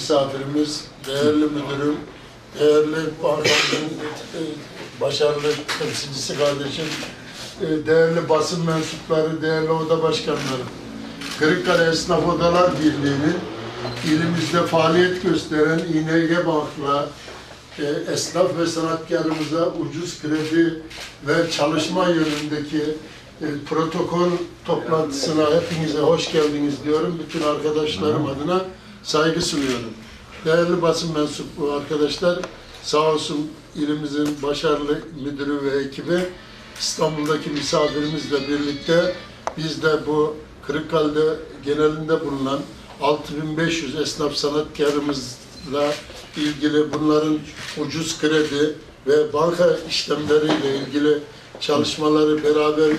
misafirimiz, değerli müdürüm, değerli e, başarılı temsilcisi kardeşim, e, değerli basın mensupları, değerli oda başkanları. Kırıkkale Esnaf Odalar Birliği'nin ilimizde faaliyet gösteren İNG Bank'la e, esnaf ve sanatkarımıza ucuz kredi ve çalışma yönündeki e, protokol toplantısına hepinize hoş geldiniz diyorum. Bütün arkadaşlarım adına saygı sunuyorum. Değerli basın mensubu arkadaşlar, sağ olsun ilimizin başarılı müdürü ve ekibi İstanbul'daki misafirimizle birlikte biz de bu Kırıkkale'de genelinde bulunan 6500 esnaf sanatkarımızla ilgili bunların ucuz kredi ve banka işlemleriyle ilgili çalışmaları beraber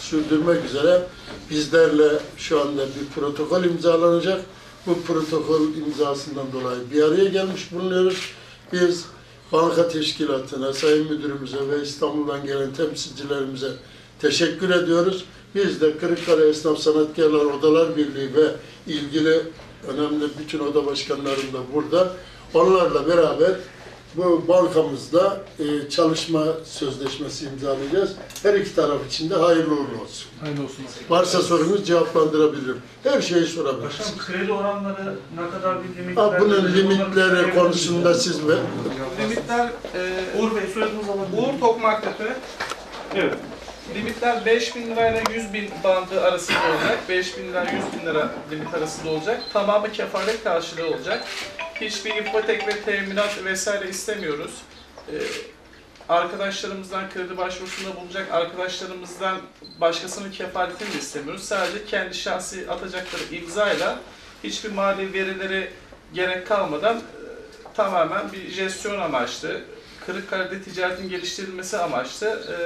sürdürmek üzere bizlerle şu anda bir protokol imzalanacak. Bu protokol imzasından dolayı bir araya gelmiş bulunuyoruz. Biz banka teşkilatına, sayın müdürümüze ve İstanbul'dan gelen temsilcilerimize teşekkür ediyoruz. Biz de Kırıkkale Esnaf Sanatkarlar Odalar Birliği ve ilgili önemli bütün oda başkanlarım da burada. Onlarla beraber bu bankamızda e, çalışma sözleşmesi imzalayacağız. Her iki taraf için de hayırlı uğurlu olsun. Hayırlı olsun. Varsa sorunuz cevaplandırabilirim. Her şeyi sorabilirsiniz. Başkanım kredi oranları ne kadar bir limit? Ha, bunun limitleri konusunda siz ve Limitler e, Uğur Bey soyadınızı alabilir? Uğur Tokmaktepe. Evet. Limitler 5000 lirayla 100 bin bandı arasında olacak. 5000 lira 100 bin lira limit arasında olacak. Tamamı kefalet karşılığı olacak. Hiçbir ipotek ve teminat vesaire istemiyoruz. E, arkadaşlarımızdan kredi başvurusunda bulunacak arkadaşlarımızdan başkasının kefaletini istemiyoruz. Sadece kendi şahsi atacakları imzayla hiçbir mali verileri gerek kalmadan e, tamamen bir jestyon amaçlı, Kırıkkale'de ticaretin geliştirilmesi amaçlı e,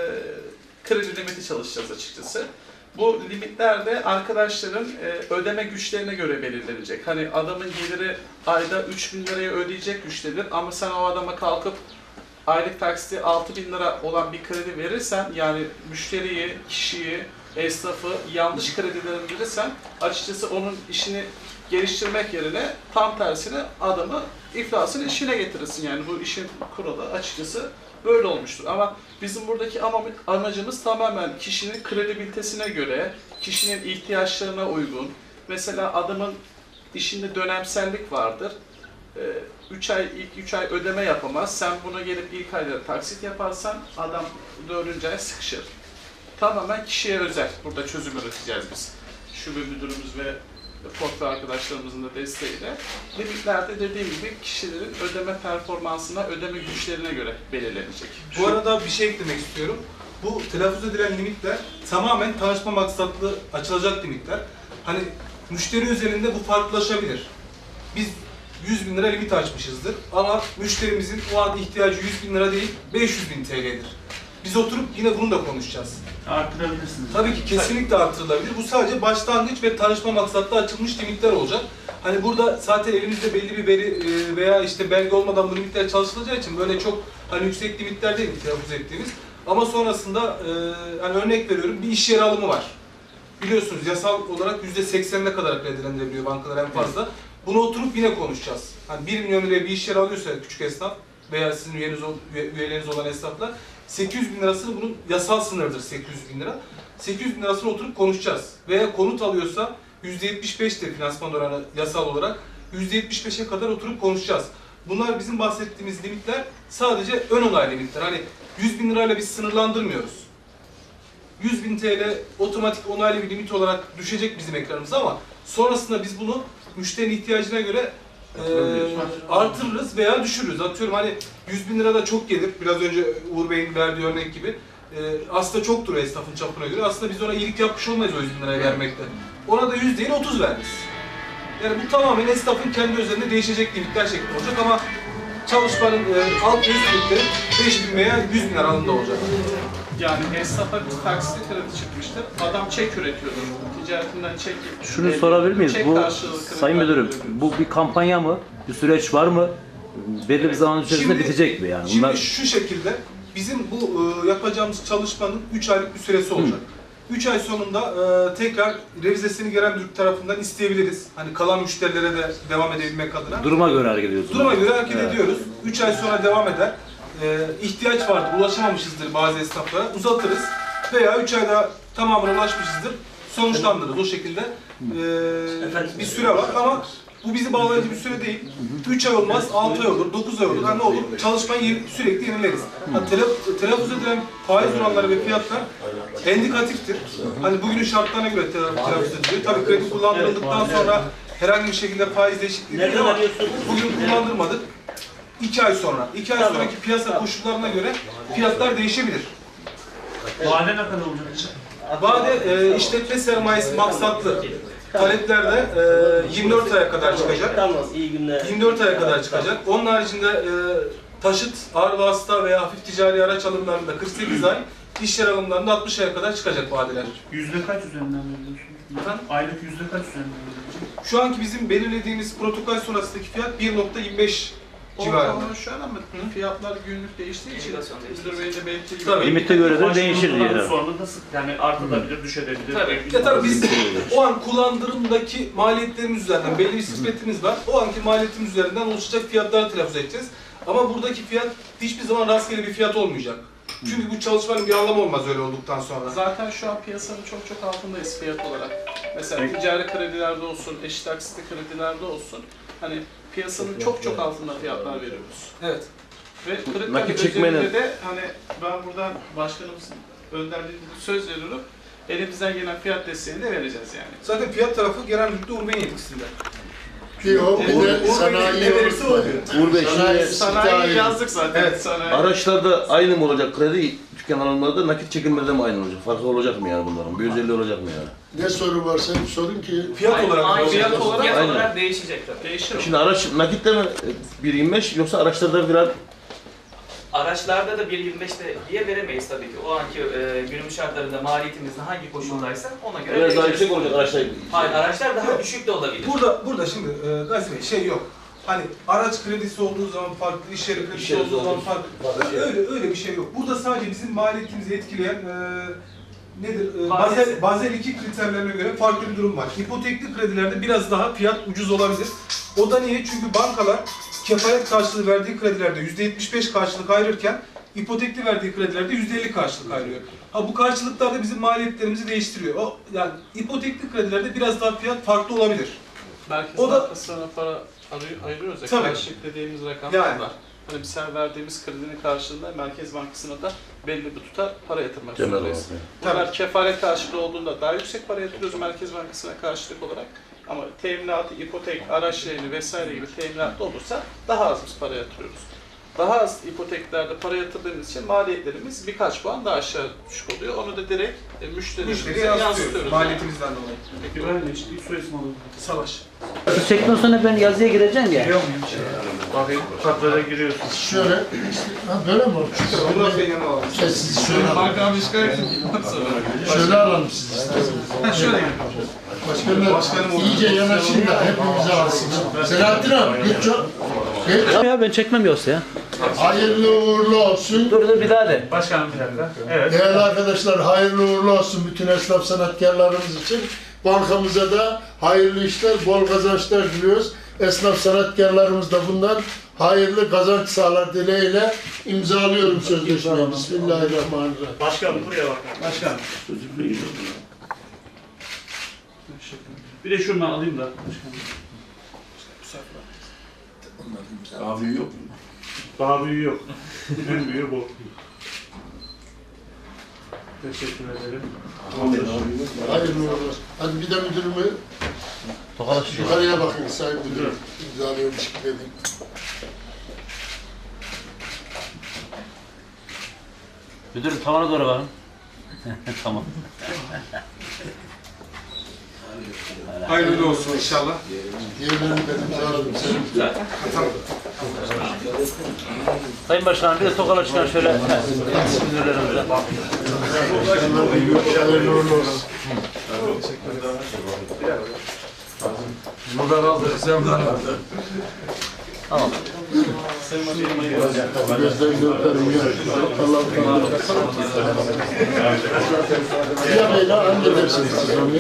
kredi limiti çalışacağız açıkçası. Bu limitler de arkadaşların e, ödeme güçlerine göre belirlenecek. Hani adamın geliri ayda 3000 liraya ödeyecek güçtedir ama sen o adama kalkıp aylık taksiti 6000 lira olan bir kredi verirsen yani müşteriyi, kişiyi, esnafı yanlış kredilendirirsen açıkçası onun işini geliştirmek yerine tam tersine adamı iflasın işine getirirsin. Yani bu işin kuralı açıkçası böyle olmuştur. Ama bizim buradaki ama- amacımız tamamen kişinin kredibilitesine göre, kişinin ihtiyaçlarına uygun. Mesela adamın işinde dönemsellik vardır. 3 ay ilk 3 ay ödeme yapamaz. Sen buna gelip ilk ayda taksit yaparsan adam 4. ay sıkışır. Tamamen kişiye özel burada çözüm üreteceğiz biz. Şube müdürümüz ve portföy arkadaşlarımızın da desteğiyle. Limitlerde dediğim gibi kişilerin ödeme performansına, ödeme güçlerine göre belirlenecek. Bu arada bir şey eklemek istiyorum. Bu telaffuz edilen limitler tamamen tanışma maksatlı açılacak limitler. Hani müşteri özelinde bu farklılaşabilir. Biz 100 bin lira limit açmışızdır ama müşterimizin o an ihtiyacı 100 bin lira değil 500 bin TL'dir. Biz oturup yine bunu da konuşacağız. Arttırabilirsiniz. Tabii ki kesinlikle artırılabilir. Bu sadece başlangıç ve tanışma maksatlı açılmış limitler olacak. Hani burada zaten elimizde belli bir veri e, veya işte belge olmadan bu limitler çalışılacağı için böyle çok hani yüksek limitler değil telaffuz ettiğimiz. Ama sonrasında e, hani örnek veriyorum bir iş yeri alımı var. Biliyorsunuz yasal olarak %80'ne kadar kredilendirebiliyor bankalar en fazla. Bunu oturup yine konuşacağız. Hani 1 milyon liraya bir iş yeri alıyorsa küçük esnaf veya sizin üyeniz, üyeleriniz olan esnaflar 800 bin lirasını bunun yasal sınırdır 800 bin lira. 800 bin lirasını oturup konuşacağız. Veya konut alıyorsa %75'tir finansman oranı yasal olarak. %75'e kadar oturup konuşacağız. Bunlar bizim bahsettiğimiz limitler sadece ön onay limitler. Hani 100 bin lirayla biz sınırlandırmıyoruz. 100 bin TL otomatik onaylı bir limit olarak düşecek bizim ekranımıza ama sonrasında biz bunu müşterinin ihtiyacına göre e, artırırız veya düşürürüz. Atıyorum hani 100 bin lira da çok gelir. Biraz önce Uğur Bey'in verdiği örnek gibi. E, aslında çoktur esnafın çapına göre. Aslında biz ona iyilik yapmış olmayız o 100 bin liraya vermekte. Ona da 100 değil 30 veririz. Yani bu tamamen esnafın kendi üzerinde değişecek limitler şeklinde olacak ama çalışmanın e, alt üst limitleri 5 bin veya 100 bin lira aralığında olacak. Yani esnafa taksitli kredi çıkmıştır. Adam çek üretiyordur. Ticaretinden çek. Şunu e, sorabilir miyiz? çek Bu karşılığı kredi Sayın Müdürüm, bu bir kampanya mı? Bir süreç var mı? Belli bir zaman içerisinde Şimdi- bitecek mi yani? Şimdi Bunlar şu şekilde bizim bu e, yapacağımız çalışmanın 3 aylık bir süresi olacak. 3 ay sonunda e, tekrar revizesini gelen mülk tarafından isteyebiliriz. Hani kalan müşterilere de devam edebilmek adına. Duruma göre hareket ediyorsunuz. Duruma göre hareket Evet. ediyoruz. 3 ay sonra devam eder. Ee, ihtiyaç vardır, ulaşamamışızdır bazı esnaflara. Uzatırız. Veya 3 ayda tamamına ulaşmışızdır. Sonuçlandırırız o şekilde. Ee, bir süre var ama bu bizi bağlayıcı bir süre değil. 3 ay olmaz, 6 ay olur, 9 ay olur. Ha ne olur? Çalışmayı yeni- sürekli yenileriz. Ha, tele- telaffuz edilen faiz oranları ve fiyatlar endikatiftir. Hani bugünün şartlarına göre tela- telaffuz ediliyor. Tabii kredi kullandırıldıktan sonra herhangi bir şekilde faiz değişikliği değil ama bugün kullandırmadık. 2 ay sonra, 2 ay sonraki piyasa koşullarına göre fiyatlar değişebilir. Vade ne kadar olacak? Vade e, işletme sermayesi maksatlı taleplerde e, 24 aya kadar çıkacak. Tamam, iyi günler. 24 aya kadar çıkacak. Onun haricinde e, taşıt, ağır vasıta veya hafif ticari araç alımlarında 48 ay, iş yer alımlarında 60 aya kadar çıkacak vadeler. Yüzde kaç üzerinden veriyorsunuz? Efendim? Aylık yüzde kaç üzerinden veriyorsunuz? Şu anki bizim belirlediğimiz protokol sonrasındaki fiyat 1.25 civarında. Şu an ama fiyatlar günlük değiştiği için Müdür Bey de belki Tabii. Limite göre de değişir diye. Başvurulmadan Sonra da sık yani artabilir, düşebilir. Tabii. Ya tabii biz o an kullandırımdaki maliyetlerimiz üzerinden belli bir nispetimiz var. O anki maliyetimiz üzerinden oluşacak fiyatları telaffuz edeceğiz. Ama buradaki fiyat hiçbir zaman rastgele bir fiyat olmayacak. Çünkü bu çalışmanın bir anlamı olmaz öyle olduktan sonra. Zaten şu an piyasanın çok çok altındayız fiyat olarak. Mesela ticari kredilerde olsun, eşit taksitli kredilerde olsun. Hani piyasanın çok çok altında fiyatlar veriyoruz. Evet. Ve Kırıkkale özelinde de hani ben buradan başkanımızın önderliğinde söz veriyorum. Elimizden gelen fiyat desteğini de vereceğiz yani. Zaten fiyat tarafı genel mülkte Uğur O bir de sanayi oluyor. Uğur Bey Sanayi- şimdi Sanayi yazdık zaten. Evet. Sanayi. araçlarda aynı mı olacak kredi dükkan alanlarda nakit çekilmede mi aynı olacak? Farklı olacak mı yani bunların? Bir özelliği olacak mı yani? Ne soru varsa hep sorun ki Fiyat olarak Aynı fiyat fiyat olarak, Aynen. olarak değişecek tabii. Değişir. Şimdi araç nakitte mi e, 1.25 yoksa araçlarda biraz Araçlarda da 1.25'te diye veremeyiz tabii ki. O anki e, günümüz şartlarında maliyetimizin hangi koşuldaysa ona göre biraz daha vereceğiz. yüksek olacak araçlar. Hayır, araçlar daha düşük de olabilir. Burada burada şimdi e, Gazi Bey şey yok. Hani araç kredisi olduğu zaman farklı, iş yeri kredisi İş yeri olduğu zaman farklı. farklı şey. Öyle öyle bir şey yok. Burada sadece bizim maliyetimizi etkileyen e, nedir? E, Maliyet- Bazel, Bazel 2 kriterlerine göre farklı bir durum var. Hipotekli kredilerde biraz daha fiyat ucuz olabilir. O da niye? Çünkü bankalar kefalet karşılığı verdiği kredilerde %75 karşılık ayırırken ipotekli verdiği kredilerde %50 karşılık ayırıyor. Ha bu karşılıklar da bizim maliyetlerimizi değiştiriyor. O yani ipotekli kredilerde biraz daha fiyat farklı olabilir. Merkez O da- para ayırıyoruz ya, Tabii. karşılık dediğimiz rakamlar Yani. Hani biz her verdiğimiz kredinin karşılığında Merkez Bankası'na da belli bir tutar para yatırmak Genel olarak. zorundayız. Bunlar kefalet karşılığı olduğunda daha yüksek para yatırıyoruz Merkez Bankası'na karşılık olarak. Ama teminatı, ipotek, araç vesaire gibi teminatlı olursa daha az biz para yatırıyoruz. Daha az ipoteklerde para yatırdığımız için maliyetlerimiz birkaç puan daha aşağı düşük oluyor. Onu da direkt e, müşterilerimize Müşteriye yansıtıyoruz yansıtıyoruz. maliyetimizden dolayı. Peki ben de işte isim alalım. Savaş. Şu çekten sonra ben yazıya gireceğim ya. Bakayım kadroya giriyorsun. şöyle ha böyle mi olmuş? Murat Bey'in yanına alalım. Şey, sizi şöyle alalım. Hakan Bişkay Şöyle alalım siz isterseniz. Şöyle Başkanım, Başkanım orada. iyice yanaşın da hepimize alsın. Selahattin abi geç çok. Geç. Ya ben çekmem yoksa ya. Hayırlı uğurlu olsun. Dur dur bir daha de. Başkanım bir dakika. Evet. Değerli arkadaşlar hayırlı uğurlu olsun bütün esnaf sanatkarlarımız için. Bankamıza da hayırlı işler, bol kazançlar diliyoruz. Esnaf sanatkarlarımız da bundan hayırlı kazanç sağlar dileğiyle imzalıyorum sözleşmeyi. Bismillahirrahmanirrahim. Başkanım buraya bakın. Başkanım. Bir de şundan alayım da. Başkanım. Abi yok. Daha büyüğü yok. en büyüğü bu. Teşekkür ederim. Hayırlı olsun. Hadi bir de müdürümü yukarıya bakın sayın müdürüm. İmzalıyormuş gibi edin. Müdürüm tavana doğru bakın. tamam. Hayırlı olsun inşallah. Diğerlerini ben imzaladım. Senin Sayın Başkanım bir de tokala çıkan şöyle heh, müdürlerimize. hayırlı uğurlu olsun. Tamam. Hadi gözlerini öperim ya. Allah Allah. Ya Beyler hangi dersiniz siz onu?